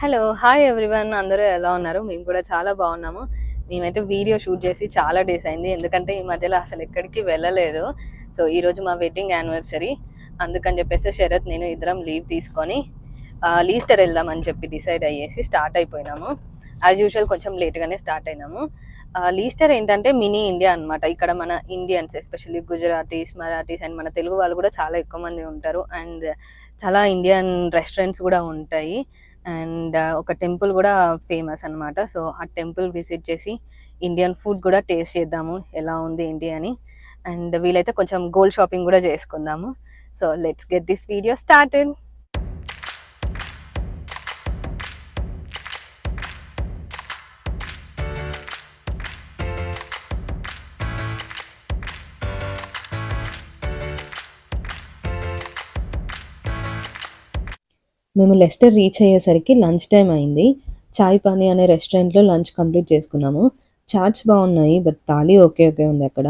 Hello hi everyone అందరూ ఎలా ఉన్నారు? మేము కూడా చాలా బాగున్నాము. మేమైతే వీడియో షూట్ చేసి చాలా డేస్ అయింది. ఎందుకంటే ఈ మధ్యలో అసలు ఎక్కడికి వెళ్ళలేదు. సో ఈరోజు మా వెడ్డింగ్ యానివర్సరీ అందుకని చెప్పేసి శరత్ నేను ఇద్దరం లీవ్ తీసుకొని లీస్టర్ వెళ్దామని చెప్పి డిసైడ్ అయ్యేసి స్టార్ట్ అయిపోయినాము. యాజ్ యూజువల్ కొంచెం లేట్గానే స్టార్ట్ అయినాము. లీస్టర్ ఏంటంటే మినీ ఇండియా అన్నమాట. ఇక్కడ మన Indians especially Gujaratis Marathis and మన తెలుగు వాళ్ళు కూడా చాలా ఎక్కువ మంది ఉంటారు. అండ్ చాలా ఇండియన్ రెస్టారెంట్స్ కూడా ఉంటాయి. అండ్ ఒక టెంపుల్ కూడా ఫేమస్ అన్నమాట. సో ఆ టెంపుల్ విజిట్ చేసి ఇండియన్ ఫుడ్ కూడా టేస్ట్ చేద్దాము ఎలా ఉంది ఏంటి అని. అండ్ వీలైతే కొంచెం గోల్డ్ షాపింగ్ కూడా చేసుకుందాము. So let's get this video started. మేము లెస్టర్ రీచ్ అయ్యేసరికి లంచ్ టైం అయింది. చాయ్ పానీ అనే రెస్టారెంట్లో లంచ్ కంప్లీట్ చేసుకున్నాము. చాట్స్ బాగున్నాయి బట్ తాళీ ఓకే ఓకే ఉంది అక్కడ.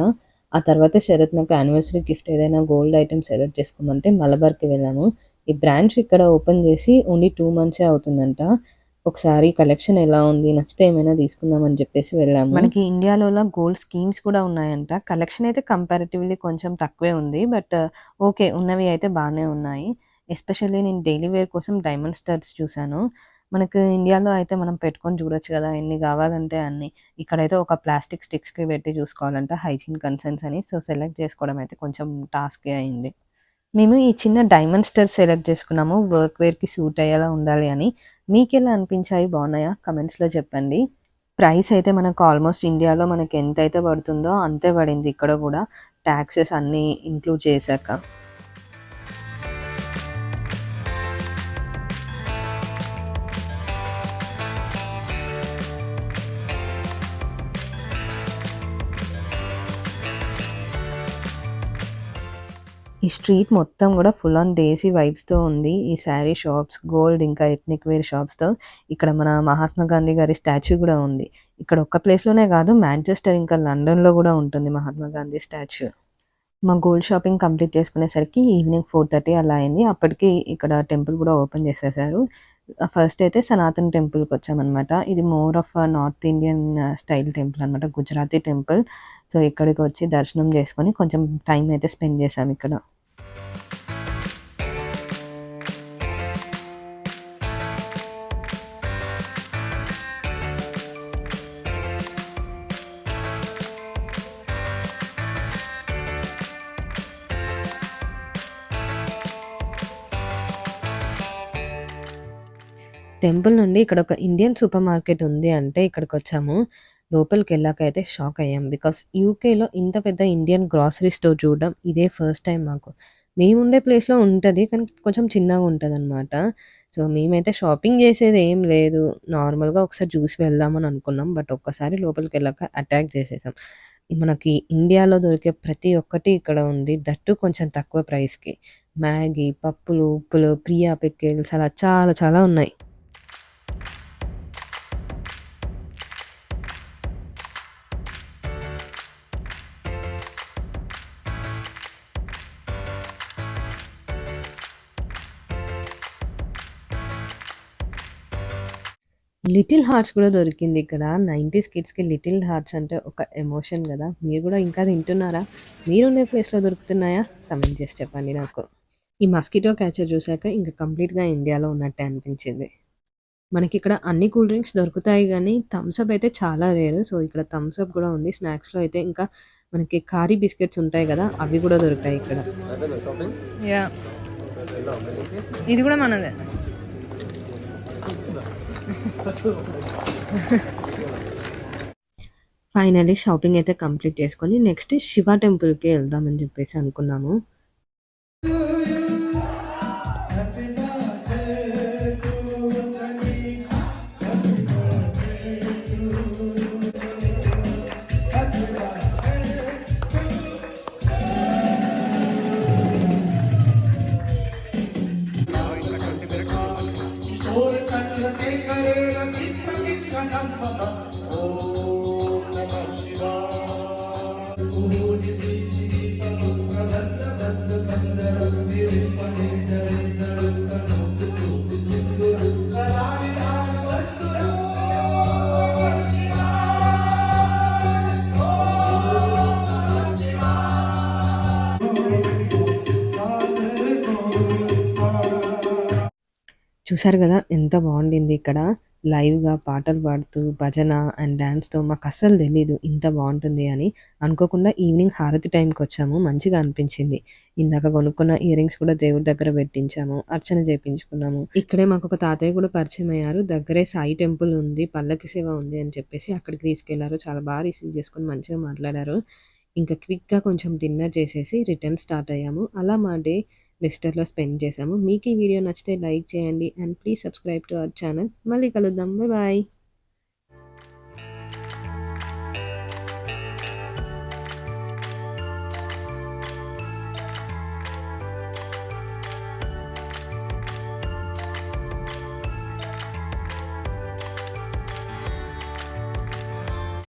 ఆ తర్వాత శరత్ నాకు యానివర్సరీ గిఫ్ట్ ఏదైనా గోల్డ్ ఐటమ్ సెలెక్ట్ చేసుకోమంటే మలబార్కి వెళ్ళాము. ఈ బ్రాంచ్ ఇక్కడ ఓపెన్ చేసి ఓన్లీ టూ మంత్సే అవుతుందంట. ఒకసారి కలెక్షన్ ఎలా ఉంది నచ్చితే ఏమైనా తీసుకుందామని చెప్పేసి వెళ్ళాము. మనకి ఇండియాలో గోల్డ్ స్కీమ్స్ కూడా ఉన్నాయంట. కలెక్షన్ అయితే కంపారిటివ్లీ కొంచెం తక్కువే ఉంది బట్ ఓకే ఉన్నవి అయితే బాగానే ఉన్నాయి. ఎస్పెషల్లీ నేను డైలీ వేర్ కోసం డైమండ్ స్టర్స్ చూశాను. మనకు ఇండియాలో అయితే మనం పెట్టుకొని చూడొచ్చు కదా ఎన్ని కావాలంటే అన్ని. ఇక్కడైతే ఒక ప్లాస్టిక్ స్టిక్స్కి పెట్టి చూసుకోవాలంటే హైజీన్ కన్సర్న్స్ అని. సో సెలెక్ట్ చేసుకోవడం అయితే కొంచెం టాస్క్ అయింది. మేము ఈ చిన్న డైమండ్ స్టర్ సెలెక్ట్ చేసుకున్నాము. వర్క్ వేర్కి సూట్ అయ్యేలా ఉండాలి అని. మీకు ఎలా అనిపించాయి? బాగున్నాయా? కమెంట్స్లో చెప్పండి. ప్రైస్ అయితే మనకు ఆల్మోస్ట్ ఇండియాలో మనకి ఎంత అయితే పడుతుందో అంతే పడింది ఇక్కడ కూడా. ట్యాక్సెస్ అన్నీ ఇంక్లూడ్ చేశాక. ఈ స్ట్రీట్ మొత్తం కూడా ఫుల్ ఆన్ దేశీ వైబ్స్తో ఉంది. ఈ శారీ షాప్స్ గోల్డ్ ఇంకా ఎథ్నిక్ వేర్ షాప్స్తో ఇక్కడ మన మహాత్మా గాంధీ గారి స్టాచ్యూ కూడా ఉంది. ఇక్కడ ఒక్క ప్లేస్లోనే కాదు మాంచెస్టర్ ఇంకా లండన్లో కూడా ఉంటుంది మహాత్మా గాంధీ స్టాచ్యూ మా గోల్డ్ షాపింగ్ కంప్లీట్ చేసుకునేసరికి ఈవినింగ్ ఫోర్ థర్టీ అలా అయింది. అప్పటికి ఇక్కడ టెంపుల్ కూడా ఓపెన్ చేసేసారు. ఫస్ట్ అయితే సనాతన్ టెంపుల్కి వచ్చామన్నమాట. ఇది more of north Indian style temple అనమాట గుజరాతీ టెంపుల్ సో ఇక్కడికి వచ్చి దర్శనం చేసుకొని కొంచెం టైం అయితే స్పెండ్ చేసాం ఇక్కడ. టెంపుల్ నుండి ఇక్కడ ఒక ఇండియన్ సూపర్ మార్కెట్ ఉంది అంటే ఇక్కడికి వచ్చాము. లోపలికి వెళ్ళాక అయితే షాక్ అయ్యాం. బికాస్ యూకేలో ఇంత పెద్ద ఇండియన్ గ్రాసరీ స్టోర్ చూడడం ఇదే ఫస్ట్ టైం మాకు. మేము ఉండే ప్లేస్లో ఉంటుంది కానీ కొంచెం చిన్నగా ఉంటుంది అనమాట సో మేమైతే షాపింగ్ చేసేది ఏం లేదు. నార్మల్గా ఒకసారి చూసి వెళ్దామని అనుకున్నాం బట్ ఒక్కసారి లోపలికి వెళ్ళాక అటాక్ చేసేసాం. మనకి ఇండియాలో దొరికే ప్రతి ఒక్కటి ఇక్కడ ఉంది. దట్టు కొంచెం తక్కువ ప్రైస్కి. మ్యాగీ పప్పులు ఉప్పులు ప్రియా పిక్కిల్స్ అలా చాలా చాలా ఉన్నాయి. లిటిల్ హార్ట్స్ కూడా దొరికింది ఇక్కడ. నైంటీస్ కిడ్స్కి లిటిల్ హార్ట్స్ అంటే ఒక ఎమోషన్ కదా. మీరు కూడా ఇంకా తింటున్నారా? మీరుండే ప్లేస్లో దొరుకుతున్నాయా? కమెంట్ చేసి చెప్పండి నాకు. ఈ మస్కిటో క్యాచర్ చూసాక ఇంకా కంప్లీట్గా ఇండియాలో ఉన్నట్టే అనిపించింది. మనకి ఇక్కడ అన్ని కూల్ డ్రింక్స్ దొరుకుతాయి కానీ థమ్స్అప్ అయితే చాలా రేరు. సో ఇక్కడ థమ్స్అప్ కూడా ఉంది. స్నాక్స్లో అయితే ఇంకా మనకి కారీ బిస్కెట్స్ ఉంటాయి కదా అవి కూడా దొరుకుతాయి ఇక్కడ. యా. ఇది కూడా మనదే. ఫైనలీ షాపింగ్ అయితే కంప్లీట్ చేసుకొని నెక్స్ట్ శివ టెంపుల్కి వెళ్దామని చెప్పేసి అనుకున్నాము. चन्द्रशेखरेण दिक्पतिक्षणं नमः शिवाय। చూసారు కదా ఎంత బాగుండింది ఇక్కడ లైవ్‌గా పాటలు పాడుతూ భజన అండ్ డ్యాన్స్తో మాకు అస్సలు తెలీదు ఇంత బాగుంటుంది అని. అనుకోకుండా ఈవినింగ్ హారతి టైంకి వచ్చాము మంచిగా అనిపించింది. ఇందాక కొనుక్కున్న ఇయరింగ్స్ కూడా దేవుడి దగ్గర పెట్టించాము. అర్చన చేపించుకున్నాము. ఇక్కడే మాకు ఒక తాతయ్య కూడా పరిచయం అయ్యారు దగ్గరే సాయి టెంపుల్ ఉంది. పల్లకి సేవ ఉంది అని చెప్పేసి అక్కడికి తీసుకెళ్ళారు. చాలా బాగా రిసీవ్ చేసుకుని మంచిగా మాట్లాడారు. ఇంకా క్విక్‌గా కొంచెం డిన్నర్ చేసేసి రిటర్న్ స్టార్ట్ అయ్యాము. అలా మా డే లెస్టర్‌లో స్పెండ్ చేశాము. మీకు ఈ వీడియో నచ్చితే లైక్ చేయండి and please subscribe to our channel. మళ్ళీ కలుద్దాం. బాయ్.